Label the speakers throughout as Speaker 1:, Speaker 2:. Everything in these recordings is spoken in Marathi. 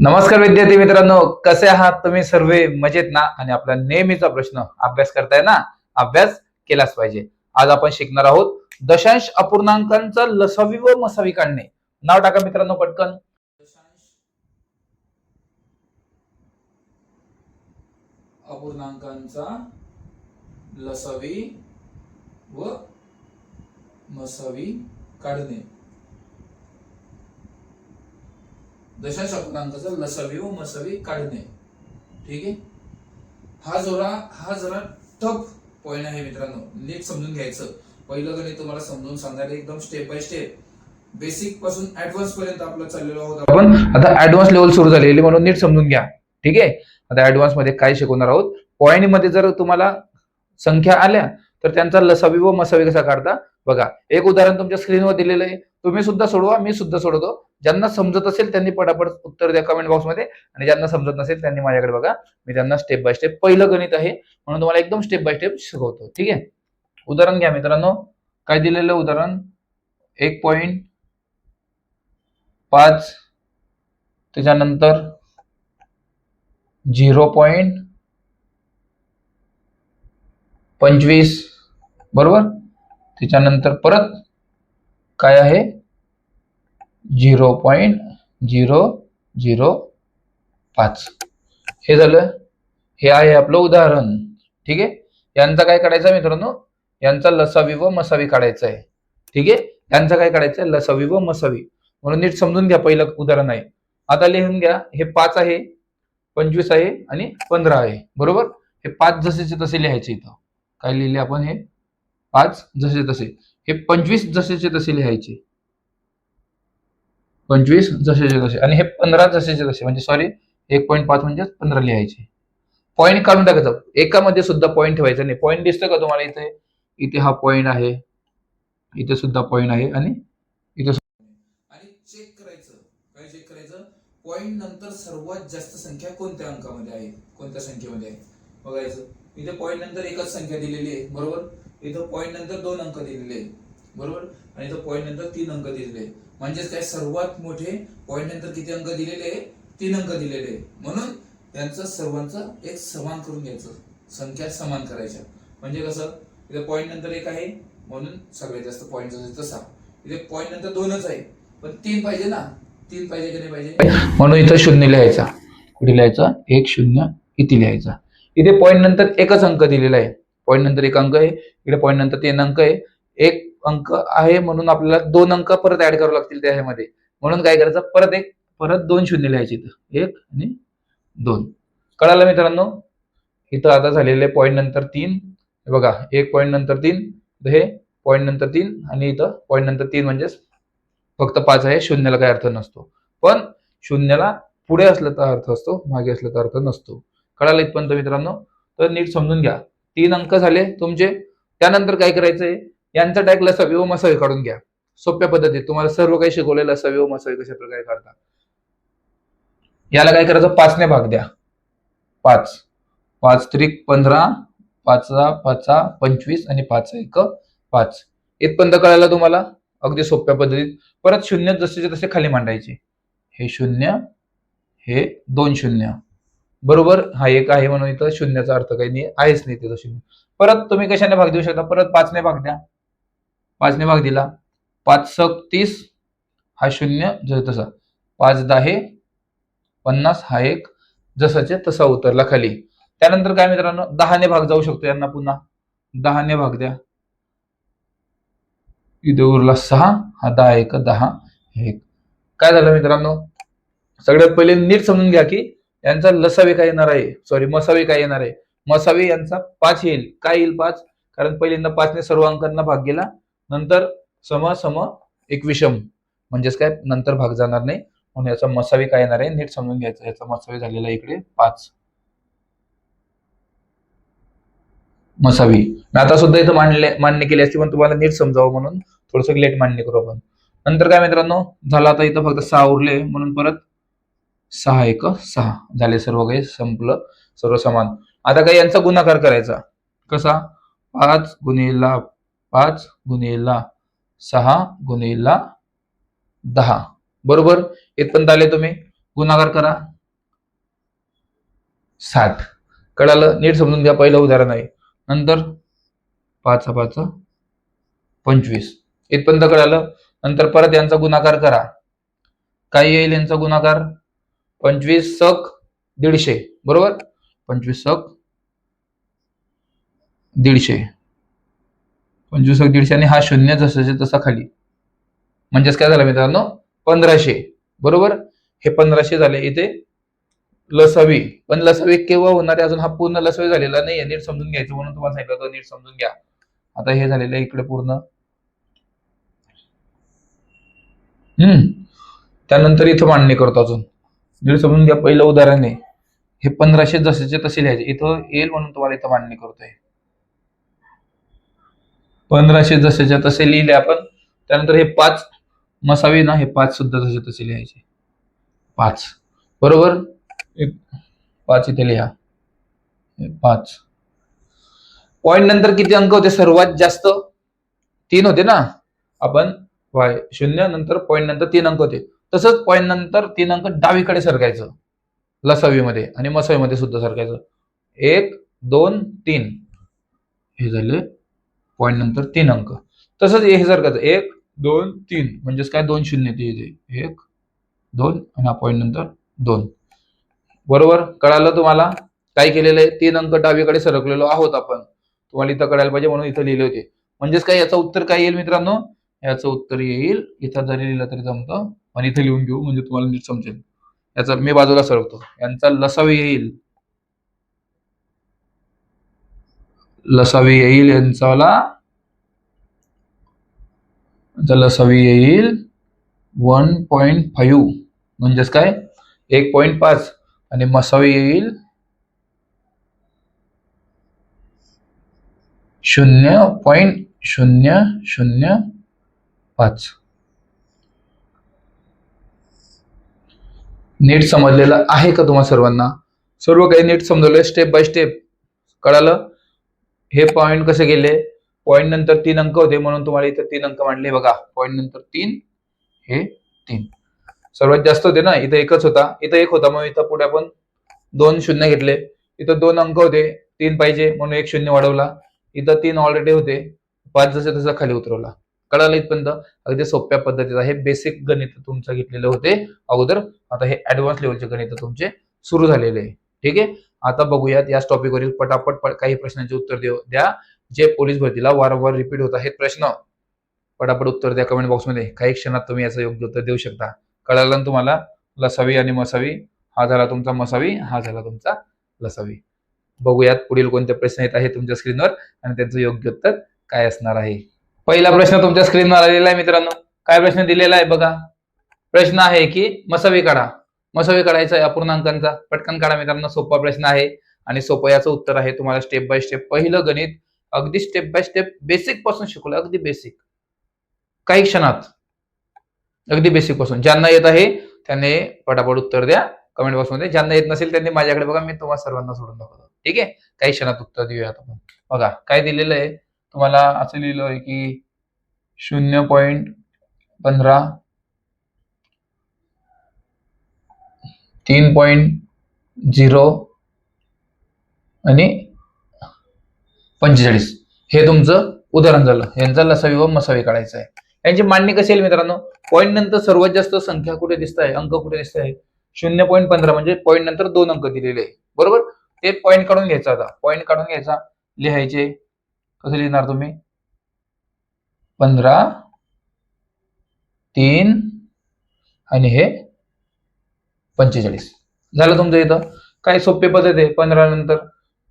Speaker 1: नमस्कार विद्यार्थी मित्रांनो कसे आहात तुम्ही सर्व? मजेत ना? आणि आपला नेहमीचा प्रश्न अभ्यास करताय ना? अभ्यास केलाच पाहिजे. आज आपण शिकणार आहोत दशांश अपूर्णांकांचा लसावी व मसावी काढणे. नाव टाका मित्रांनो पटकन. अपूर्णांकांचा लसावी व मसावी काढणे. दशांश अपूर्णांकाचा लसावी व मसावी काढणे. ठीक आहे? हा जोरा हा जरा टफ पॉईंट आहे मित्रांनो. नीट समजून घ्यायचं. पहिलं गणित तुम्हाला समजून सांगायला एकदम स्टेप बाय स्टेप बेसिकपासून ऍडव्हान्स पर्यंत आपलं चाललेलो आहोत आपण. आता ऍडव्हान्स लेवल सुरू झालेली म्हणून नीट समजून घ्या. ठीक आहे? आता ऍडव्हान्समध्ये काय शिकवणार आहोत? पॉईंटमध्ये जर तुम्हाला संख्या आल्या तर त्यांचा लसावी व मसावी कसा काढता? बघा एक उदाहरण तुमच्या स्क्रीनवर दिलेलं आहे. तुम्ही सुद्धा सोडवा मी सुद्धा सोडवतो. ज्यांना समजत असेल त्यांनी पटापट उत्तर द्या कमेंट बॉक्समध्ये आणि ज्यांना समजत नसेल त्यांनी माझ्याकडे बघा. मी त्यांना स्टेप बाय स्टेप पहिलं गणित आहे. म्हणून तुम्हाला एकदम स्टेप बाय स्टेप शिकवतो. ठीक आहे? उदाहरण घ्या मित्रांनो. काय दिलेलं उदाहरण? एक पॉइंट पाच. त्याच्यानंतर झिरो पॉइंट पंचवीस. बरोबर? त्याच्यानंतर परत काय आहे? झिरो पॉईंट झिरो झिरो पाच. हे झालं. हे आहे आपलं उदाहरण. ठीक आहे? यांचा काय काढायचा मित्रांनो? यांचा लसावी व मसावी काढायचा आहे. ठीक आहे? यांचा काय काढायचं आहे? लसावी व मसावी. म्हणून नीट समजून घ्या पहिलं उदाहरण आहे. आता लिहून घ्या. हे पाच आहे पंचवीस आहे आणि पंधरा आहे. बरोबर? हे पाच जसेचे तसे लिहायचे इथं. काय लिहिले आपण हे? पाच जसे तसे. हे पंचवीस जसेचे तसे लिहायचे. पंचवीस जसेचे तसे आणि हे पंधरा जसेचे तसे म्हणजे सॉरी एक पॉईंट पाच म्हणजे पंधरा लिहायचे. पॉईंट काढून टाकायचं एकामध्ये सुद्धा पॉईंट ठेवायचा नाही. पॉईंट दिसतं का तुम्हाला इथे? इथे हा पॉईंट आहे. इथे सुद्धा पॉईंट आहे. आणि इथे आणि चेक करायचं. काय चेक करायचं? पॉईंट नंतर सर्वात जास्त संख्या कोणत्या अंकामध्ये आहे? कोणत्या संख्येमध्ये आहे? बघायचं. इथे पॉईंट नंतर एकच संख्या दिलेली आहे. बरोबर? इथं पॉईंट नंतर दोन अंक दिलेले आहे. बरोबर? आणि इथं पॉईंट नंतर तीन अंक दिलेले आहे. म्हणजेच काय सर्वात मोठे पॉईंट नंतर किती अंक दिलेले आहे? तीन अंक दिलेले आहे. म्हणून त्यांचं सर्वांचं एक समान करून घ्यायचं. संख्या समान करायच्या. म्हणजे कसं? इथे पॉईंट नंतर एक आहे. म्हणून सगळ्यात जास्त पॉईंट तसा. इथे पॉईंट नंतर दोनच आहे. पण तीन पाहिजे ना? तीन पाहिजे की नाही पाहिजे? म्हणून इथं शून्य लिहायचा. कुठे लिहायचा? एक शून्य किती लिहायचा? इथे पॉईंट नंतर एकच अंक दिलेला आहे. पॉईंट नंतर एक अंक आहे. इकडे पॉईंट नंतर तीन अंक आहे. एक अंक आहे म्हणून आपल्याला दोन अंक परत ऍड करावे लागतील त्यामध्ये म्हणून काय करायचं? परत एक परत दोन शून्य लिहायचे इथं. एक आणि दोन. कळालं मित्रांनो? इथं आता झालेले पॉईंट नंतर तीन. बघा एक पॉईंट नंतर तीन हे पॉईंट नंतर तीन आणि इथं पॉईंट नंतर तीन म्हणजेच फक्त पाच आहे शून्याला काही अर्थ नसतो. पण शून्याला पुढे असलं तर अर्थ असतो मागे असलं तर अर्थ नसतो. कळालं इथपर्यंत मित्रांनो? तर नीट समजून घ्या. तीन अंक झाले तुमचे. त्यानंतर काय करायचंय? यांचा टॅग लसावी मसवी काढून घ्या. सोप्या पद्धतीत. तुम्हाला सर्व काही शिकवलेलं लसावी व कशा प्रकारे काढता. याला काय करायचं? पाचने भाग द्या. पाच. पाच त्रिक पंधरा पाचचा पाचा पंचवीस आणि पाच एक पाच. इथपर्यंत कळायला तुम्हाला? अगदी सोप्या पद्धतीत. परत शून्य जसेचे तसे खाली मांडायचे. हे शून्य हे दोन शून्य. बरोबर? हा एक आहे म्हणून इथं शून्याचा अर्थ काही नाही आहेच नाही तिथं शून्य. परत तुम्ही कशाने भाग देऊ शकता? परत पाचने भाग द्या. पाचने भाग दिला. पाच सक तीस हा शून्य जस तसा. पाच दहा पन्नास हा एक जसाचे तसा उतरला खाली. त्यानंतर काय मित्रांनो दहाने भाग जाऊ शकतो यांना पुन्हा. दहाने भाग द्या. इथे उरला सहा हा दहा एक दहा एक. काय झालं मित्रांनो? सगळ्यात पहिले नीट समजून घ्या की यांचा लसावे काय येणार आहे? सॉरी मसावे काय येणार आहे? मसावे यांचा पाच येईल. काय येईल पाच? कारण पहिल्यांदा पाचने सर्व अंकांना भाग गेला. नंतर सम सम एक विषम म्हणजेच काय? नंतर भाग जाणार नाही. म्हणून याचा मसावी काय येणार आहे? नीट समजून घ्यायचं. याचा मसावी झालेला इकडे पाच. मसावी. मी आता सुद्धा इथं मांडले मान्य केली असती पण तुम्हाला नीट समजावं म्हणून थोडस लेट मान्य करू आपण. नंतर काय मित्रांनो? झालं आता इथं फक्त सहा उरले. म्हणून परत सहा एक सहा. झाले सर्व काही. संपलं. सर्व समान आता काही यांचा गुणाकार करायचा. कसा? पाच गुणिला पाच गुन्हेला सहा गुणिला दहा. बरोबर? इथपर्यंत आले तुम्ही. गुणाकार करा. साठ. कळालं? नीट समजून घ्या. पहिलं उदाहरण आहे. नंतर पाच पाच पंचवीस. इथपर्यंत कळालं? नंतर परत यांचा गुणाकार करा. काय येईल यांचा गुणाकार? पंचवीस सक दीडशे. बरोबर? पंचवीस सक दीडशे. पंचवीस एक दीडशे आणि हा शून्य जसाच्या तसा खाली. म्हणजेच काय झालं मित्रांनो? पंधराशे. बरोबर? हे पंधराशे झाले. इथे लसावी. पण लसावी केव्हा होणार आहे? अजून हा पूर्ण लसावी झालेला नाहीये. नीट समजून घ्यायचं म्हणून तुम्हाला सांगितलं होतं. नीट समजून घ्या. आता हे झालेलं आहे इकडे पूर्ण. हम्म. त्यानंतर इथं मांडणी करतो अजून. नीट समजून घ्या. पहिलं उदाहरण आहे. हे पंधराशे जसेचे तसे लिहायचे. इथं येईल म्हणून तुम्हाला इथं मांडणी करतोय. पंधराशे जसेच्या तसे लिहिले आपण. त्यानंतर हे पाच मसावी ना हे पाच सुद्धा जसे तसे लिहायचे. पाच. बरोबर? एक पाच इथे लिहा. पाच. पॉइंट नंतर किती अंक होते? सर्वात जास्त. तीन होते ना? आपण वाय शून्य नंतर पॉइंट नंतर तीन अंक होते. तसंच पॉइंट नंतर तीन अंक डावीकडे सरकायचं. लसावीमध्ये आणि मसावीमध्ये सुद्धा सरकायचं. एक दोन तीन. हे झाले पॉईंट नंतर तीन अंक. तसंच हे सरकायचं एक दोन तीन. म्हणजेच काय? दोन शून्य ते येते. एक दोन आणि हा पॉईंट नंतर दोन. बरोबर? कळालं तुम्हाला? काय केलेलं आहे? तीन अंक डावीकडे सरकलेलो आहोत आपण. तुम्हाला इथं कळायला पाहिजे म्हणून इथं लिहिले होते. म्हणजेच काय? याचं उत्तर काय येईल मित्रांनो? याचं उत्तर येईल इथं जरी लिहिलं तरी जमतं. आणि इथे लिहून घेऊ म्हणजे तुम्हाला नीट समजेल. याचा मी बाजूला सरकतो. यांचा लसावी येईल. लसावी येईल यांचावाला यांचा लसावी येईल वन पॉईंट फाईव्ह. म्हणजेच काय? एक पॉईंट पाच. आणि मसावी येईल शून्य पॉईंट शून्य शून्य पाच. नीट समजलेलं आहे का तुम्हा सर्वांना? सर्व काही नीट समजवलंय स्टेप बाय स्टेप कळालं? हे पॉइंट कसे गेले? पॉइंट नंतर तीन अंक होते म्हणून तुम्हाला इथं तीन अंक मांडले बघा. पॉइंट नंतर तीन हे तीन. सर्वात जास्त होते ना इथं एकच होता. इथं एक होता मग इथं पुढे आपण दोन शून्य घेतले. इथं दोन अंक होते तीन पाहिजे म्हणून एक शून्य वाढवला. इथं तीन ऑलरेडी होते पाच जसे तसं खाली उतरवला. कळालं इथपर्यंत? अगदी सोप्या पद्धतीचा. हे बेसिक गणित तुमचं घेतलेले होते अगोदर. आता हे ऍडव्हान्स लेवलचे गणित तुमचे सुरू झालेले आहे. ठीक आहे? आता बघूयात याच टॉपिकवरील पटापट काही प्रश्नांचे उत्तर देऊ द्या. जे पोलीस भरतीला वारंवार रिपीट होत आहेत प्रश्न. पटापट उत्तर द्या कमेंट बॉक्समध्ये काही क्षणात तुम्ही याचं योग्य उत्तर देऊ शकता. कळालं तुम्हाला? लसावी आणि मसावी. हा झाला तुमचा मसावी हा झाला तुमचा लसावी. बघूयात पुढील कोणते प्रश्न येत आहेत तुमच्या स्क्रीनवर आणि त्यांचं योग्य उत्तर काय असणार आहे. पहिला प्रश्न तुमच्या स्क्रीनवर आलेला आहे मित्रांनो. काय प्रश्न दिलेला आहे बघा. प्रश्न आहे की मसावी काढा. मसावी काढायचा आहे अपूर्णांकांचा पटकन काढा मित्रांनो सोपा प्रश्न आहे आणि सोपं याचं उत्तर आहे तुम्हाला स्टेप बाय स्टेप पहिलं गणित अगदी स्टेप बाय स्टेप बेसिकपासून शिकवलं अगदी बेसिक काही क्षणात. अगदी बेसिकपासून. ज्यांना येत आहे त्यांनी पटापट उत्तर द्या. कमेंट बॉक्समध्ये ज्यांना येत नसेल त्यांनी माझ्याकडे बघा मी तुम्हाला सर्वांना सोडून दाखवतो. ठीक आहे? काही क्षणात उत्तर देऊयात आपण. बघा काय दिलेलं आहे? तुम्हाला असं लिहिलं आहे की शून्य पॉईंट पंधरा तीन पॉईंट झिरो आणि पंचेचाळीस. हे तुमचं उदाहरण झालं. यांचा लसावी व मसावी काढायचा आहे. यांची मांडणी कशी येईल मित्रांनो? पॉईंट नंतर सर्वात जास्त संख्या कुठे दिसत आहे अंक कुठे दिसत आहे शून्य पॉईंट पंधरा म्हणजे पॉईंट नंतर दोन अंक दिलेले आहे. बरोबर? ते पॉईंट काढून घ्यायचा आता. पॉईंट काढून घ्यायचा. लिहायचे. कसं लिहिणार तुम्ही? पंधरा तीन आणि हे पंचेचाळीस. झालं तुमचं इथं? काही सोपे पद्धत आहे पंधरा नंतर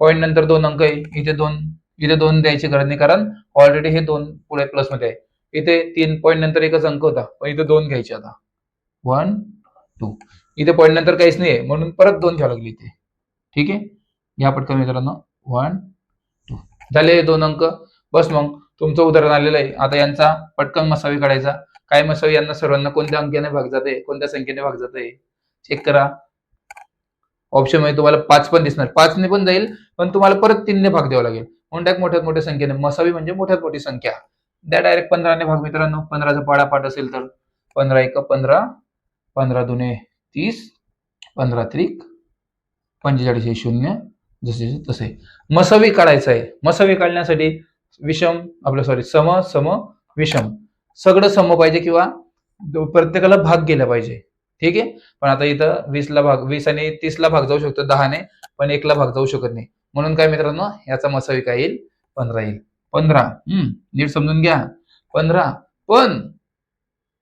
Speaker 1: पॉईंट नंतर दोन अंक आहे. इथे दोन इथे दोन द्यायची गरज नाही कारण ऑलरेडी हे दोन पुढे प्लसमध्ये आहे. इथे तीन पॉईंट नंतर एकच अंक होता. पण इथे दोन घ्यायचे आता. वन टू इथे पॉईंट नंतर काहीच नाहीये म्हणून परत दोन घ्यावं लागली इथे. ठीक आहे? घ्या पटकन मित्रांनो. वन टू झाले दोन अंक. बस मग तुमचं उदाहरण आलेलं आहे. आता यांचा पटकन मसावी काढायचा. काय मसावी? यांना सर्वांना कोणत्या अंकाने भाग जाते? कोणत्या संख्येने भाग जाते? चेक करा. ऑप्शनमध्ये तुम्हाला पाच पण दिसणार. पाचने पण जाईल पण तुम्हाला परत तीनने भाग द्यावा लागेल. म्हणून एक मोठ्यात मोठ्या संख्येने? मसावी म्हणजे मोठ्यात मोठी संख्या. द्या डायरेक्ट पंधराने भाग मित्रांनो. पंधराचा पाडापाठ असेल तर. पंधरा एक पंधरा. पंधरा दुने तीस. पंधरा त्रिक. पंचेचाळीस हे शून्य. जसे तसे. मसवी काढायचं आहे. मसवी काढण्यासाठी विषम आपलं सॉरी सम सम विषम. सगळं सम पाहिजे किंवा प्रत्येकाला भाग गेला पाहिजे. ठीक आहे? पण आता इथं वीसला भाग वीस आणि तीसला भाग जाऊ शकतो दहाने पण एकला भाग जाऊ शकत नाही. म्हणून काय मित्रांनो याचा मसावी काय येईल? पंधरा येईल. पंधरा हम्म नीट समजून घ्या. पंधरा पण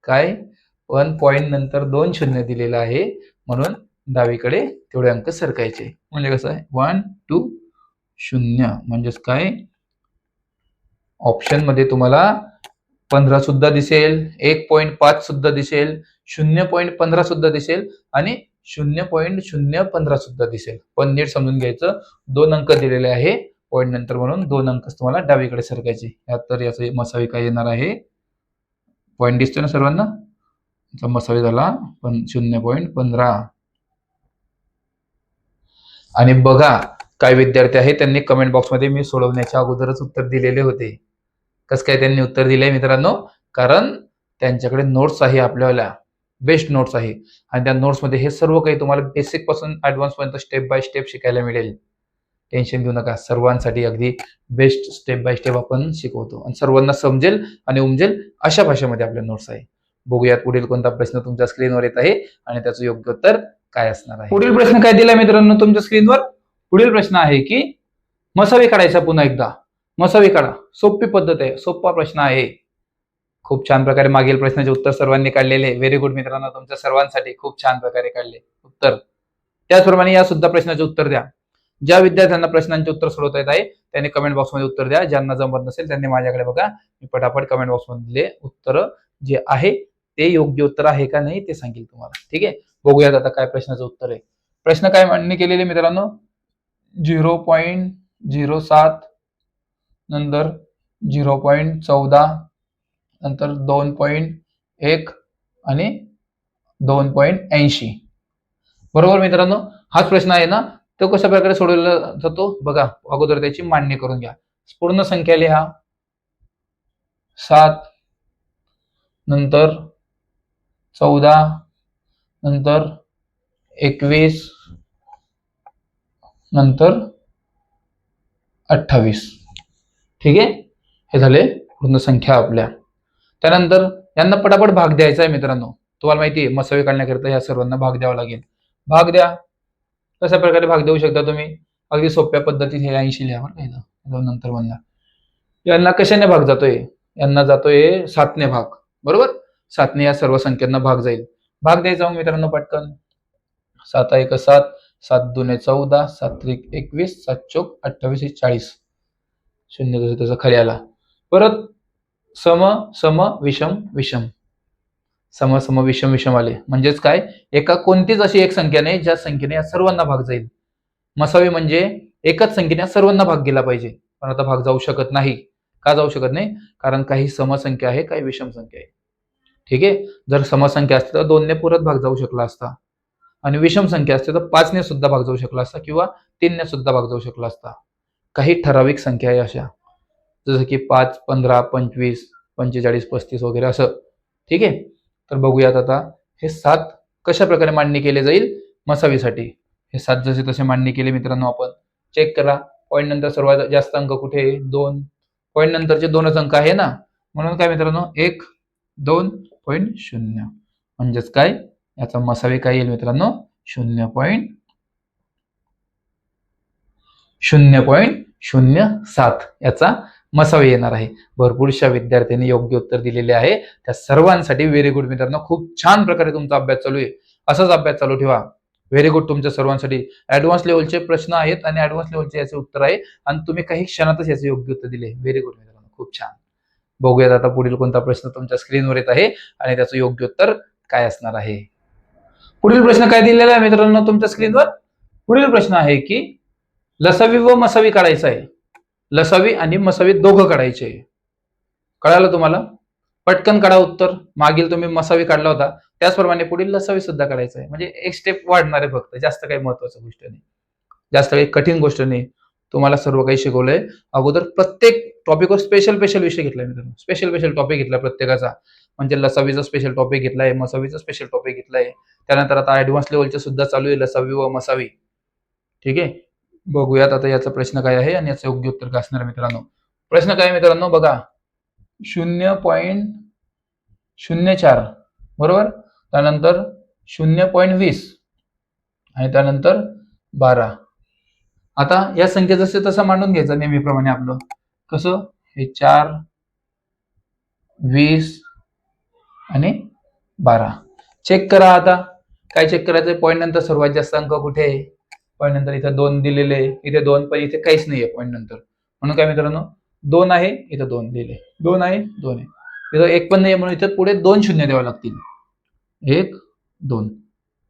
Speaker 1: काय? पण पॉइंट नंतर दोन शून्य दिलेलं आहे. म्हणून डावीकडे तेवढे अंक सरकायचे. म्हणजे कसं आहे? वन टू शून्य. म्हणजेच काय? ऑप्शनमध्ये तुम्हाला पंधरा सुद्धा दिसेल एक पॉईंट पाच सुद्धा दिसेल शून्य पॉईंट पंधरा सुद्धा दिसेल आणि शून्य पॉईंट शून्य पंधरा सुद्धा दिसेल. पण नीट समजून घ्यायचं दोन अंक दिलेले आहे. पॉईंट नंतर म्हणून दोन अंक तुम्हाला डावीकडे सरकायचे. यात तर याचे मसावी काय येणार आहे? पॉईंट दिसतोय ना सर्वांना? याचा मसावी झाला पण शून्य पॉईंट पंधरा. आणि बघा काय विद्यार्थी आहेत त्यांनी कमेंट बॉक्समध्ये मी सोडवण्याच्या अगोदरच उत्तर दिलेले होते. कसं काय त्यांनी उत्तर दिलंय मित्रांनो. कारण त्यांच्याकडे नोट्स आहे आपल्याला. बेस्ट नोट्स आहे. आणि त्या नोट्समध्ये हे सर्व काही तुम्हाला बेसिकपासून ऍडव्हान्स पर्यंत स्टेप बाय स्टेप शिकायला मिळेल. टेन्शन घेऊ नका. सर्वांसाठी अगदी बेस्ट स्टेप बाय स्टेप आपण शिकवतो. आणि सर्वांना समजेल आणि उमजेल अशा भाषेमध्ये आपल्या नोट्स आहे. बघूयात पुढील कोणता प्रश्न तुमच्या स्क्रीनवर येत आहे आणि त्याचं योग्य उत्तर काय असणार आहे. पुढील प्रश्न काय दिला मित्रांनो तुमच्या स्क्रीनवर पुढील प्रश्न आहे की मसावी काढायचा पुन्हा एकदा. मसावी काढा. सोपी पद्धत आहे. सोपा प्रश्न आहे. खूप छान प्रकारे मागील प्रश्नाचे उत्तर सर्वांनी काढलेले. व्हेरी गुड मित्रांनो तुमच्या सर्वांसाठी खूप छान प्रकारे काढले. उत्तर. त्याचप्रमाणे या सुद्धा प्रश्नाचे उत्तर द्या. ज्या विद्यार्थ्यांना प्रश्नांचे उत्तर सोडवता येत आहे त्यांनी कमेंट बॉक्समध्ये उत्तर द्या. ज्यांना जमत नसेल त्यांनी माझ्याकडे बघा. मी पटापट कमेंट बॉक्समधले उत्तर जे आहे ते योग्य उत्तर आहे का नाही ते सांगेल तुम्हाला. ठीक आहे? बघूयात आता काय प्रश्नाचं उत्तर आहे. प्रश्न काय मांडणी केलेले मित्रांनो? झिरो पॉईंट झिरो सात नंतर झिरो पॉईंट चौदा नंतर दोन पॉईंट एक आणि दोन पॉईंट ऐंशी. बरोबर मित्रांनो? हाच प्रश्न आहे ना? तो कशा प्रकारे सोडवला जातो? बघा अगोदर त्याची मांडणी करून घ्या. पूर्ण संख्या लिहा. सात नंतर चौदा नंतर एकवीस नंतर अठ्ठावीस. ठीक आहे? हे झाले पूर्ण संख्या आपल्या. त्यानंतर यांना पटापट भाग द्यायचा आहे मित्रांनो. तुम्हाला माहिती आहे मसावे काढण्याकरिता या सर्वांना भाग द्यावा लागेल. भाग द्या. कशा प्रकारे भाग देऊ शकता तुम्ही? अगदी सोप्या पद्धतीत हे ऐंशी लिहा बरं का नंतर म्हणला. यांना कशाने भाग जातोय? यांना जातोय सातने भाग. बरोबर? सातने या सर्व संख्यांना भाग जाईल. भाग द्यायचा मग मित्रांनो पटकन. सात एक सात सात दुने चौदा सात त्रिक एकवीस सात चौक अठ्ठावीस चाळीस. शून्य जसं तसं खाली आला. परत सम सम विषम विषम. सम सम विषम विषम आले. म्हणजेच काय? एका कोणतीच अशी एक संख्या नाही ज्या संख्येने या सर्वांना भाग जाईल. मसावी म्हणजे एकाच संख्येने सर्वांना भाग गेला पाहिजे. पण आता भाग जाऊ शकत नाही. का जाऊ शकत नाही? कारण काही समसंख्या आहे काही विषम संख्या आहे. ठीक आहे? जर समसंख्या असते तर दोनने पुरत भाग जाऊ शकला असता. आणि विषम संख्या असते तर पाचने सुद्धा भाग जाऊ शकला असता किंवा तीनने सुद्धा भाग जाऊ शकला असता. काही ठराविक संख्या आहे अशा. जसं की पाच पंधरा पंचवीस पंचेचाळीस पस्तीस वगैरे असं. ठीक आहे? तर बघूयात आता हे सात कशा प्रकारे मांडणी केले जाईल? मसावीसाठी. हे सात जसे तसे मांडणी केले मित्रांनो आपण. चेक करा. पॉईंट नंतर सर्वात जास्त अंक कुठे आहे? दोन. पॉईंट नंतरचे दोनच अंक आहे ना? म्हणून काय मित्रांनो? एक दोन पॉईंट शून्य. म्हणजेच काय? याचा मसावी काय येईल मित्रांनो? शून्य पॉईंट शून्य पॉईंट शून्य सात याचा मसावी येणार आहे. भरपूरशा विद्यार्थ्यांनी योग्य उत्तर दिलेले आहे. त्या सर्वांसाठी व्हेरी गुड मित्रांनो खूप छान प्रकारे तुमचा अभ्यास चालू आहे. असाच अभ्यास चालू ठेवा. व्हेरी गुड तुमच्या सर्वांसाठी. ऍडव्हान्स लेवलचे प्रश्न आहेत आणि ऍडव्हान्स लेवलचे याचे उत्तर आहे आणि तुम्ही काही क्षणातच याचे योग्य उत्तर दिले. व्हेरी गुड मित्रांनो खूप छान. बघूयात आता पुढील कोणता प्रश्न तुमच्या स्क्रीनवर येत आहे आणि त्याचं योग्य उत्तर काय असणार आहे. पुढील प्रश्न काय दिलेला आहे मित्रांनो तुमच्या स्क्रीनवर पुढील प्रश्न आहे की लसावी व मसावी काढायचा आहे. लसावी आणि मसावी दोघं काढायचे आहे. कळालं तुम्हाला? पटकन काढा उत्तर. मागील तुम्ही मसावी काढला होता. त्याचप्रमाणे पुढील लसावी सुद्धा काढायचं आहे. म्हणजे एक स्टेप वाढणार आहे फक्त. जास्त काही महत्वाचं गोष्ट नाही. जास्त काही कठीण गोष्ट नाही. तुम्हाला सर्व काही शिकवलंय. अगोदर प्रत्येक टॉपिकवर स्पेशल स्पेशल विषय घेतलाय मित्रांनो. स्पेशल स्पेशल टॉपिक घेतला प्रत्येकाचा. म्हणजे लसावीचा स्पेशल टॉपिक घेतलाय मसावीचा स्पेशल टॉपिक घेतलाय. त्यानंतर आता ऍडव्हान्स लेवलचे सुद्धा चालू आहे लसावी व मसावी. ठीक आहे? बघूयात आता याचा प्रश्न काय आहे आणि याचं योग्य उत्तर काय असणार मित्रांनो. प्रश्न काय मित्रांनो? बघा. शून्य पॉईंट शून्य चार. बरोबर? त्यानंतर शून्य पॉईंट वीस. आणि त्यानंतर बारा. आता या संख्या जसे तसं मांडून घ्यायचं नेहमीप्रमाणे आपलं. कसं? हे चार वीस आणि बारा. चेक करा आता. काय चेक करायचं पॉईंट नंतर सर्वात जास्त अंक कुठे आहे? पॉईंट नंतर इथं दोन दिलेले इथे दोन पण इथे काहीच नाहीये पॉईंट नंतर. म्हणून काय मित्रांनो दोन आहे इथं दोन लिहिले दोन आहे दोन आहे. इथं एक पण नाही म्हणून इथं पुढे दोन शून्य द्यावे लागतील. एक दोन.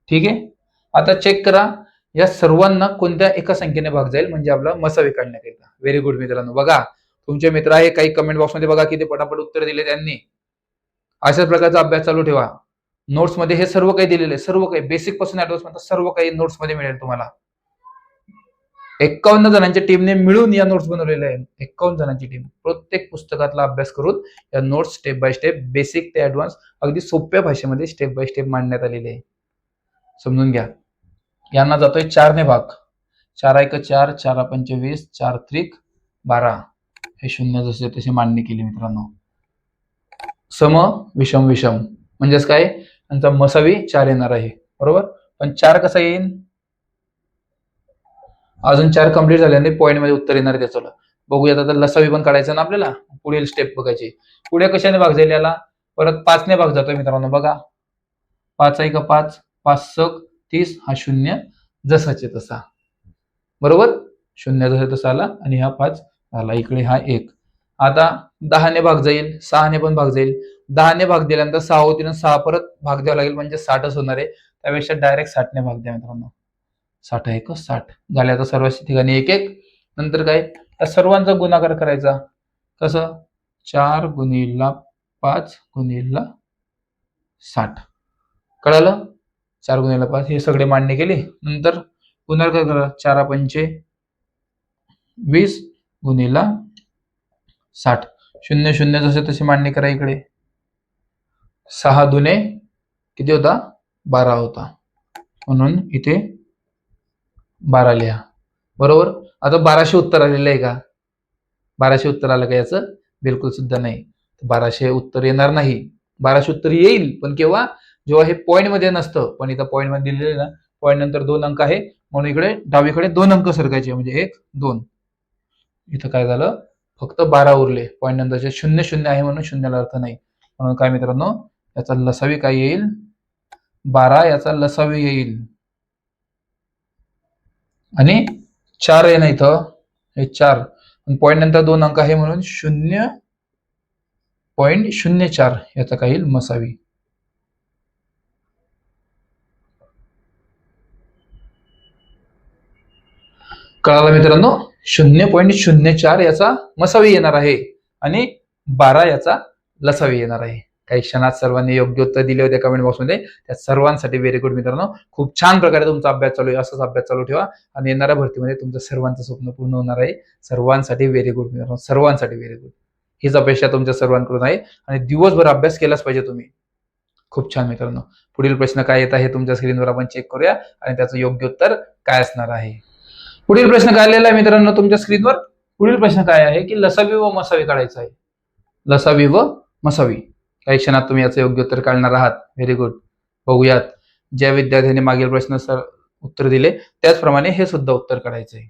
Speaker 1: ठीक आहे? आता चेक करा या सर्वांना कोणत्या एका संख्येने भाग जाईल म्हणजे आपला मसावी काढण्याकरिता. व्हेरी गुड मित्रांनो. बघा तुमचे मित्र आहे काही कमेंट बॉक्समध्ये बघा किती पटापट उत्तर दिले त्यांनी. अशाच प्रकारचा अभ्यास चालू ठेवा. नोट्समध्ये हे सर्व काही दिलेले सर्व काही बेसिकपासून ऍडव्हान्स पर्यंत सर्व काही नोट्समध्ये मिळेल तुम्हाला. एक्कावन्न जणांच्या टीमने मिळून या नोट्स बनवलेल्या आहेत. एक्कावन्न जणांची टीम प्रत्येक पुस्तकातला अभ्यास करून या notes step by step basic ते ऍडव्हान्स अगदी सोप्या भाषेमध्ये स्टेप बाय स्टेप मांडण्यात आलेले आहे समजून घ्या. यांना जातोय चारने भाग. चार एक चार चार पंचवीस चार त्रिक बारा. हे शून्य जसे तसे मांडणी केली मित्रांनो. सम विषम विषम. म्हणजेच काय? त्यांचा मसावी चार येणार आहे. बरोबर? पण चार कसा येईल अजून चार कंप्लीट झाल्याने पॉईंटमध्ये उत्तर येणार आहे त्याचं बघूयात आता लसावी पण काढायचं ना आपल्याला? पुढील स्टेप बघायची. पुढे कशाने भाग जाईल याला? परत पाचने भाग जातोय मित्रांनो बघा. पाच आहे का पाच? पाच सक तीस हा शून्य जसाचे तसा. बरोबर? शून्य जसा तसा आला आणि हा पाच झाला. इकडे हा एक. आता दहाने भाग जाईल सहाने पण भाग जाईल. दहाने भाग दिल्यानंतर सहा होतील सहा परत भाग द्यावा लागेल म्हणजे साठच होणार आहे. त्यापेक्षा डायरेक्ट साठने भाग द्या मित्रांनो. साठ एक साठ. झाले आता सर्वांच्या ठिकाणी एक एक. नंतर काय? सर्वांचा गुणाकार करायचा. कसं? चार गुणिला पाच गुणिला साठ. कळालं? चार गुणिला पाच हे सगळे मांडणी केली. नंतर गुणाकार करा. चारा पंचे वीस गुणिला साठ. शून्य शून्य जसे तशी मांडणी करा इकडे. सहा दुने किती होता? बारा होता. म्हणून इथे बारा लिहा बरोबर? आता बाराशे उत्तर आलेलं आहे का? बाराशे उत्तर आलं का याचं? बिलकुल सुद्धा नाही. बाराशे उत्तर येणार नाही. बाराशे उत्तर येईल पण केव्हा? जेव्हा हे पॉईंटमध्ये नसतं. पण इथं पॉईंटमध्ये दिलेलं ना पॉईंट नंतर दोन अंक आहे. म्हणून इकडे डावीकडे दोन अंक सरकायचे म्हणजे एक दोन. इथं काय झालं? फक्त बारा उरले. पॉईंट नंतरचे शून्य शून्य आहे म्हणून शून्याला अर्थ नाही. म्हणून काय मित्रांनो याचा लसावी काय येईल? बारा याचा लसावी येईल. आणि चार आहे ना इथं? हे चार. पॉईंट नंतर दोन अंक आहे म्हणून शून्य पॉईंट शून्य चार याचा काही मसावी. कळाला मित्रांनो? शून्य पॉईंट शून्य चार याचा मसावी येणार आहे आणि बारा याचा लसावी येणार आहे. काही क्षणात सर्वांनी योग्य उत्तर दिले होते कमेंट बॉक्समध्ये त्या सर्वांसाठी व्हेरी गुड मित्रांनो. खूप छान प्रकारे तुमचा अभ्यास चालू आहे. असाच अभ्यास चालू ठेवा. आणि येणाऱ्या भरतीमध्ये तुमचं सर्वांचं स्वप्न पूर्ण होणार आहे. सर्वांसाठी व्हेरी गुड मित्रांनो. सर्वांसाठी व्हेरी गुड हीच अपेक्षा तुमच्या सर्वांकडून आहे. आणि दिवसभर अभ्यास केलाच पाहिजे तुम्ही. खूप छान मित्रांनो. पुढील प्रश्न काय येत आहे तुमच्या स्क्रीनवर आपण चेक करूया. आणि त्याचं योग्य उत्तर काय असणार आहे? पुढील प्रश्न काय आलेला आहे मित्रांनो तुमच्या स्क्रीनवर पुढील प्रश्न काय आहे की लसावी व मसावी काढायचा आहे? लसावी व मसावी. काही क्षणात तुम्ही याचं योग्य उत्तर काढणार आहात. व्हेरी गुड बघूयात. ज्या विद्यार्थ्यांनी मागील प्रश्न सर उत्तर दिले त्याचप्रमाणे हे सुद्धा उत्तर काढायचं आहे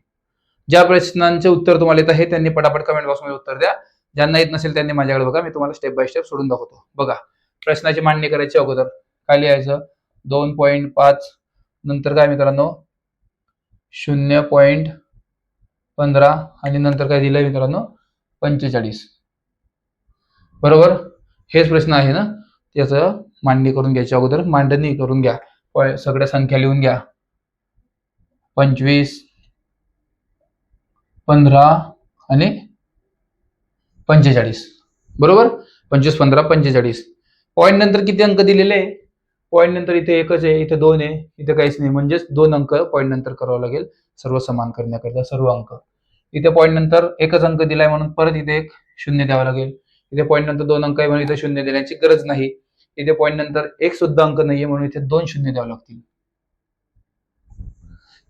Speaker 1: ज्या प्रश्नांचे उत्तर तुम्हाला येत आहे त्यांनी पटापट कमेंट बॉक्समध्ये उत्तर द्या. ज्यांना येत नसेल त्यांनी माझ्याकडे बघा. मी तुम्हाला स्टेप बाय स्टेप सोडून दाखवतो. बघा. प्रश्नाची मांडणी करायची अगोदर. काय लिहायचं दोन पॉईंट पाच. नंतर काय मित्रांनो? शून्य पॉईंट पंधरा. आणि नंतर काय दिलंय मित्रांनो? पंचेचाळीस. बरोबर? हेच प्रश्न आहे ना? त्याचं मांडणी करून घ्यायच्या अगोदर मांडणी करून घ्या. सगळ्या संख्या लिहून घ्या. पंचवीस पंधरा आणि पंचेचाळीस. बरोबर? पंचवीस पंधरा पंचेचाळीस. पॉईंट नंतर किती अंक दिलेले? आहे पॉईंट नंतर इथे एकच आहे इथे दोन आहे इथे काहीच नाही. म्हणजेच दोन अंक पॉईंट नंतर करावं लागेल सर्व समान करण्याकरिता सर्व अंक. इथे पॉईंट नंतर एकच अंक दिलाय म्हणून परत इथे एक शून्य द्यावं लागेल. इथे पॉईंट नंतर दोन अंक आहे म्हणून इथे शून्य देण्याची गरज नाही. इथे पॉईंट नंतर एक सुद्धा अंक नाहीये म्हणून इथे दोन शून्य द्यावे लागतील.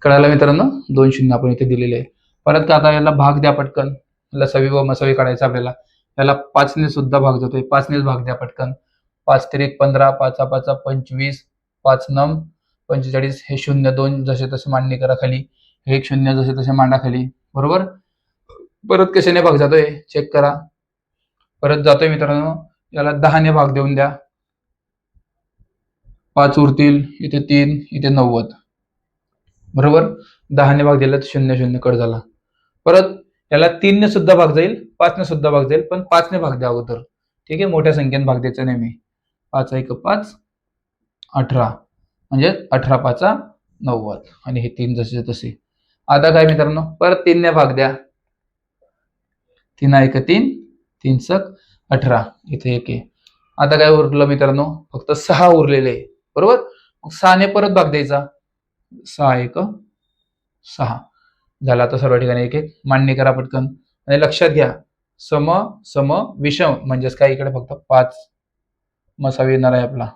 Speaker 1: कळायला मित्रांनो? दोन शून्य आपण इथे दिलेले आहे. परत का आता याला भाग द्या पटकन. लसावी व मसावी काढायचा आपल्याला. याला पाचने सुद्धा भाग जातोय पाचनेच भाग द्या पटकन. पाच त्रिक पंधरा पाचा पाचा पंचवीस पाच नम पंचेचाळीस हे शून्य दोन जसे तसे मांडणी करा खाली. हे एक शून्य जसे तसे मांडा खाली. बरोबर? परत कशाने भाग जातोय? चेक करा. परत जातोय मित्रांनो. याला दहाने भाग देऊन द्या. पाच उरतील इथे तीन इथे नव्वद. बरोबर? दहाने भाग दिला तर शून्य शून्य कट झाला. परत याला तीनने सुद्धा भाग जाईल पाचने सुद्धा भाग जाईल पण पाचने भाग द्या अगोदर. ठीक आहे? मोठ्या संख्येने भाग द्यायचा नेहमी. पाच एक पाच अठरा. म्हणजे अठरा पाचा नव्वद. आणि हे तीन जसे तसे आता काय मित्रांनो? परत तीनने भाग द्या. तीन एक तीन तीन सक अठरा. इथे एक आहे. आता काय उरलं मित्रांनो? फक्त सहा उरलेले आहे. बरोबर? मग सहाने परत भाग द्यायचा. सहा एक सहा. झाला आता सर्व ठिकाणी एक एक. मांडणी करा पटकन. आणि लक्षात घ्या. सम सम विषम म्हणजेच काय? इकडे फक्त पाच मसावी येणार आहे आपला.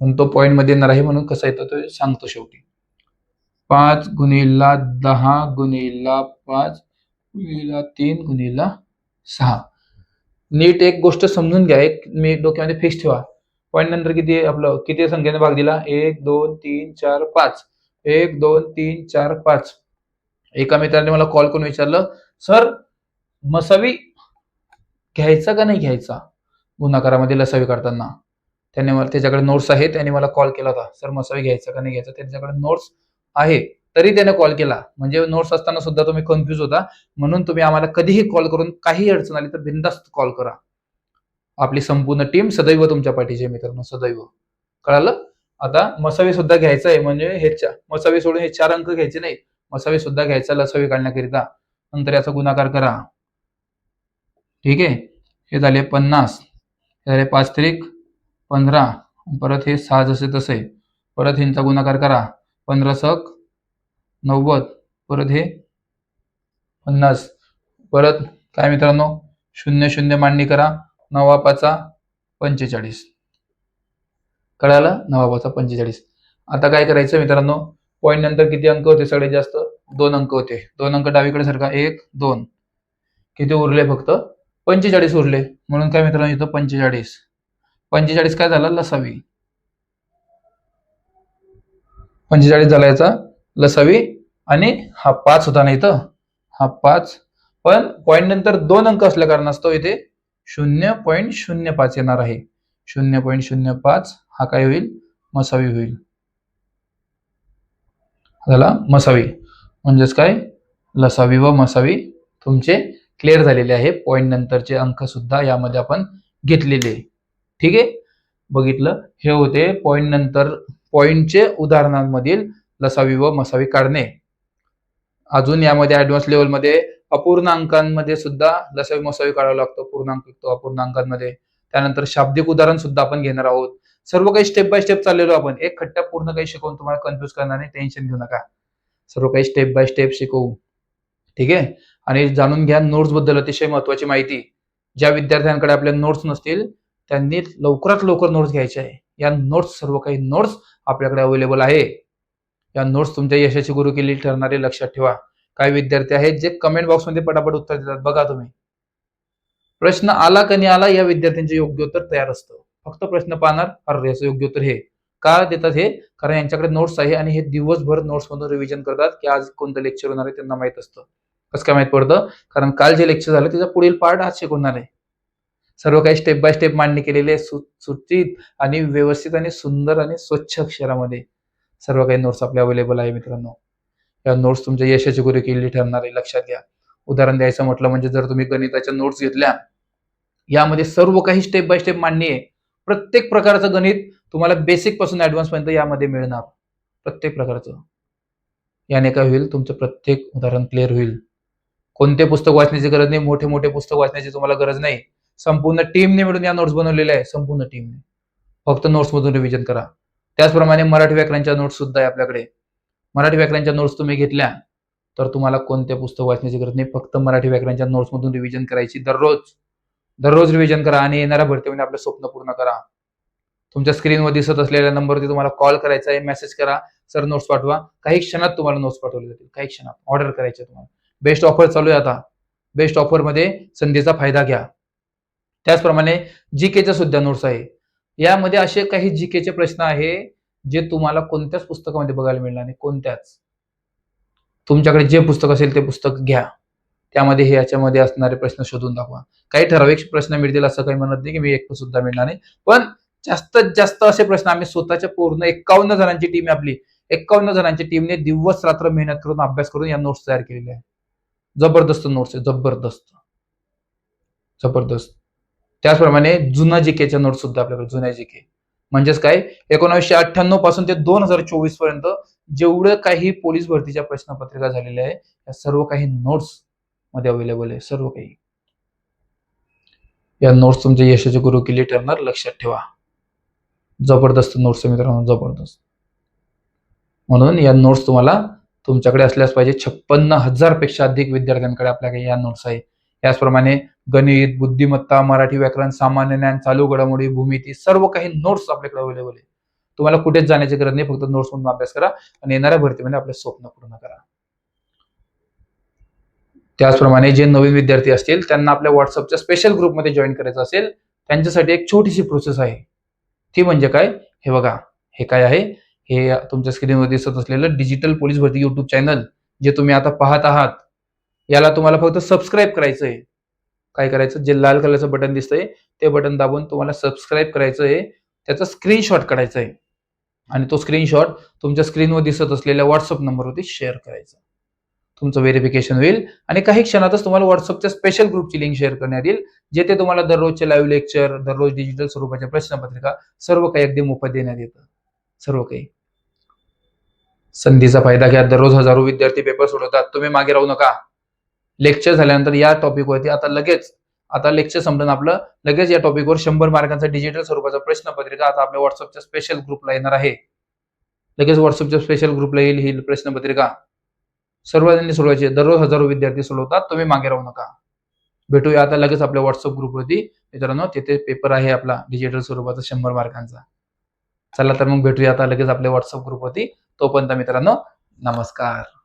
Speaker 1: पण तो पॉइंटमध्ये येणार आहे म्हणून कसा येतो तो सांगतो शेवटी. पाच गुणिला दहा गुणिला पाच गुणिला तीन गुणिला सहा. नीट एक गोष्ट समजून घ्या. एक मी डोक्यामध्ये फिक्स ठेवा. पॉईंट नंतर किती आपलं? किती संख्येने भाग दिला? एक दोन तीन चार पाच. एक दोन तीन चार पाच. एका मित्राने मला कॉल करून विचारलं सर मसावी घ्यायचा का नाही घ्यायचा? गुन्हाकारामध्ये लसावी करताना त्याने मला त्याच्याकडे नोट्स आहेत. त्याने मला कॉल केला होता. सर मसावी घ्यायचा का नाही घ्यायचा? त्याच्याकडे नोट्स आहे. तरी त्याने कॉल केला. म्हणजे नोट्स असताना सुद्धा तुम्ही कन्फ्यूज होता. म्हणून तुम्ही आम्हाला कधीही कॉल करून काही अडचण आली तर बिंदास्त कॉल करा. आपली संपूर्ण टीम सदैव तुमच्या पाठीची मित्रांनो सदैव. कळालं? आता मसावी सुद्धा घ्यायचा आहे. म्हणजे हे चा- मसावी सोडून हे चार अंक घ्यायचे नाही. मसावी सुद्धा घ्यायचा लसावी काढण्याकरिता. नंतर याचा गुणाकार करा. ठीक आहे? हे झाले पन्नास. हे झाले पाच त्रिक. पंधरा. परत हे सहा जसे तसे. परत ह्यांचा गुणाकार करा. पंधरा सक. नव्वद परत हे पन्नास. परत काय मित्रांनो? शून्य शून्य मांडणी करा. नवा पाचा पंचेचाळीस. कळालं? नवा पाचा पंचेचाळीस. आता काय करायचं मित्रांनो? पॉईंट नंतर किती अंक होते? सगळ्यात जास्त दोन अंक होते. दोन अंक डावीकडे सारखा एक दोन. किती उरले? फक्त पंचेचाळीस उरले. म्हणून काय मित्रांनो इथं पंचेचाळीस. पंचेचाळीस काय झाला? लसावी. पंचेचाळीस झाला याचा लसावी आणि हा पाच होता ना इथं. हा पाच. पण पॉईंट नंतर दोन अंक असल्या कारणास्तव इथे शून्य पॉईंट शून्य पाच येणार आहे. शून्य पॉईंट शून्य पाच हा काय होईल? मसावी होईल. झाला? मसावी. म्हणजेच काय? लसावी व मसावी तुमचे क्लिअर झालेले आहे. पॉईंट नंतरचे अंक सुद्धा यामध्ये आपण घेतलेले. ठीक आहे? बघितलं? हे होते पॉईंट नंतर पॉईंटचे उदाहरणांमधील लसावी व मसावी काढणे. अजून यामध्ये ऍडव्हान्स लेवलमध्ये अपूर्णांकांमध्ये सुद्धा लसावी मसावी काढावा लागतो. पूर्णांक तो अपूर्णांकांमध्ये. त्यानंतर शाब्दिक उदाहरण सुद्धा आपण घेणार आहोत. सर्व काही स्टेप बाय स्टेप चाललेलो आपण. एक खट्टा पूर्ण काही शिकवून तुम्हाला कन्फ्युज करणार नाही. टेन्शन घेऊ नका. सर्व काही स्टेप बाय स्टेप शिकवू. ठीक आहे? आणि जाणून घ्या नोट्सबद्दल अतिशय महत्वाची माहिती. ज्या विद्यार्थ्यांकडे आपल्या नोट्स नसतील त्यांनी लवकरात लवकर नोट्स घ्यायचे आहे. या नोट्स सर्व काही नोट्स आपल्याकडे अवेलेबल आहे. या नोट्स तुमच्या यशाची गुरु केली ठरणारे लक्षात ठेवा. काही विद्यार्थी आहेत जे कमेंट बॉक्समध्ये पटापट उत्तर देतात. बघा तुम्ही. प्रश्न आला का नाही आला या विद्यार्थ्यांचे योग्य उत्तर तयार असतं. फक्त प्रश्न पाहणार अरे याचं योग्य उत्तर हे. का देतात हे? कारण यांच्याकडे नोट्स आहे आणि हे दिवसभर नोट्स मधून रिव्हिजन करतात की आज कोणतं लेक्चर होणार आहे त्यांना माहीत असतं. कसं काय माहीत पडतं? कारण काल जे लेक्चर झालं त्याचा पुढील पार्ट आज शिकवणार आहे. सर्व काही स्टेप बाय स्टेप मांडणी केलेली आहे सु- सुचित आणि व्यवस्थित आणि सुंदर आणि स्वच्छ अक्षरामध्ये. सर्व काही नोट्स आपले अवेलेबल आहे मित्रांनो. या नोट्स तुमच्या यशाची गुरु केली ठरणार आहे लक्षात घ्या. उदाहरण द्यायचं म्हटलं म्हणजे जर तुम्ही गणिताच्या नोट्स घेतल्या यामध्ये सर्व काही स्टेप बाय स्टेप मांडणी आहे. प्रत्येक प्रकारचं गणित तुम्हाला बेसिकपासून ऍडव्हान्स पर्यंत यामध्ये मिळणार. प्रत्येक प्रकारचं. याने काय होईल? तुमचं प्रत्येक उदाहरण क्लिअर होईल. कोणते पुस्तक वाचण्याची गरज नाही? मोठे मोठे पुस्तक वाचण्याची तुम्हाला गरज नाही. संपूर्ण टीमने मिळून या नोट्स बनवलेल्या आहे संपूर्ण टीमने फक्त नोट्स मधून रिव्हिजन करा. त्याचप्रमाणे मराठी व्याकरणच्या नोट्स सुद्धा आहे आपल्याकडे. मराठी व्याकरणच्या नोट्स तुम्ही घेतल्या तर तुम्हाला कोणते पुस्तक वाचण्याची गरज नाही. फक्त मराठी व्याकरणच्या नोट्स मधून रिव्हिजन करायची दररोज. दररोज रिव्हिजन करा आणि येणाऱ्या भरतीमध्ये आपलं स्वप्न पूर्ण करा. तुमच्या स्क्रीनवर दिसत असलेल्या नंबरवरती तुम्हाला कॉल करायचा आहे मेसेज करा. सर नोट्स पाठवा. काही क्षणात तुम्हाला नोट्स पाठवले जातील. काही क्षणात. ऑर्डर करायचे तुम्हाला. बेस्ट ऑफर चालू आहे आता. बेस्ट ऑफरमध्ये संधीचा फायदा घ्या. त्याचप्रमाणे जी केच्या सुद्धा नोट्स आहे. यामध्ये असे काही जीकेचे प्रश्न आहे जे तुम्हाला कोणत्याच पुस्तकामध्ये बघायला मिळणार नाही. कोणत्याच? तुमच्याकडे जे पुस्तक असेल ते पुस्तक घ्या. त्यामध्ये हे याच्यामध्ये असणारे प्रश्न शोधून दाखवा. काही ठराविक प्रश्न मिळतील असं काही म्हणत नाही की मी एक सुद्धा मिळणार नाही. पण जास्तीत जास्त असे प्रश्न आम्ही स्वतःच्या पूर्ण एकावन्न जणांची टीम आहे आपली. एकावन्न जणांची टीमने दिवस रात्र मेहनत करून अभ्यास करून या नोट्स तयार केलेल्या आहेत. जबरदस्त नोट्स आहे जबरदस्त. जबरदस्त. त्याचप्रमाणे जुना जीकेच्या नोट्स सुद्धा आपल्याकडे जुन्या जीके. म्हणजेच काय? एकोणीसशे अठ्ठ्याण्णवपासून ते दोन हजार चोवीसपर्यंत जेवढं काही पोलीस भरतीच्या प्रश्नपत्रिका झालेल्या आहे या सर्व काही नोट्समध्ये अवेलेबल आहे. सर्व काही. या नोट्स तुमचे यशाचे गुरु किल्ली ठरणार लक्षात ठेवा. जबरदस्त नोट्स आहे मित्रांनो जबरदस्त. म्हणून या नोट्स तुम्हाला तुमच्याकडे असल्यास पाहिजे. छप्पन्न हजारपेक्षा अधिक विद्यार्थ्यांकडे आपल्याकडे या नोट्स आहे. याचप्रमाणे गणित बुद्धिमत्ता मराठी व्याकरण सामान्य ज्ञान चालू घडामोडी भूमिती सर्व काही नोट्स आपल्याकडे अवेलेबल आहे. तुम्हाला कुठेच जाण्याची गरज नाही फक्त नोट्स मधून अभ्यास करा आणि येणाऱ्या भरतीमध्ये आपले स्वप्न पूर्ण करा. त्याचप्रमाणे जे नवीन विद्यार्थी असतील त्यांना आपल्या व्हॉट्सअपच्या स्पेशल ग्रुपमध्ये जॉईन करायचं असेल त्यांच्यासाठी एक छोटीशी प्रोसेस आहे. ती म्हणजे काय? हे बघा हे काय आहे? हे तुमच्या स्क्रीनवर दिसत असलेलं डिजिटल पोलीस भरती युट्यूब चॅनल जे तुम्ही आता पाहत आहात. याला तुम्हाला फक्त सबस्क्राईब करायचं आहे काय करायचं? जे लाल कलरचं बटन दिसतंय ते बटन दाबून तुम्हाला सबस्क्राईब करायचं आहे त्याचा स्क्रीनशॉट काढायचा आहे आणि तो स्क्रीनशॉट तुमच्या स्क्रीनवर दिसत असलेल्या व्हॉट्सअप नंबरवरती शेअर करायचा. तुमचं व्हेरिफिकेशन होईल. आणि काही क्षणातच तुम्हाला व्हॉट्सअपच्या स्पेशल ग्रुपची लिंक शेअर करण्यात येईल जेथे तुम्हाला दररोजचे लाईव्ह लेक्चर दररोज डिजिटल स्वरूपाच्या प्रश्नपत्रिका सर्व काही अगदी मोफत देण्यात येतं. सर्व काही. संधीचा फायदा घ्या. दररोज हजारो विद्यार्थी पेपर सोडवतात. तुम्ही मागे राहू नका. लेक्चर झाल्यानंतर या टॉपिकवरती आता लगेच आता लेक्चर संपलं आपलं लगेच या टॉपिकवर शंभर मार्कांचा डिजिटल स्वरूपाचा प्रश्नपत्रिका आता आपल्या व्हॉट्सअपच्या स्पेशल ग्रुपला येणार आहे. लगेच व्हॉट्सअपच्या स्पेशल ग्रुपला येईल ही प्रश्नपत्रिका सर्वांनी सोडवायची. दररोज हजारो विद्यार्थी सोडवतात. तुम्ही मागे राहू नका. भेटूया आता लगेच आपल्या व्हॉट्सअप ग्रुपवरती मित्रांनो तिथे पेपर आहे आपला डिजिटल स्वरूपाचा शंभर मार्कांचा चला तर मग भेटूया आता लगेच आपल्या व्हॉट्सअप ग्रुपवरती तोपर्यंत मित्रांनो नमस्कार.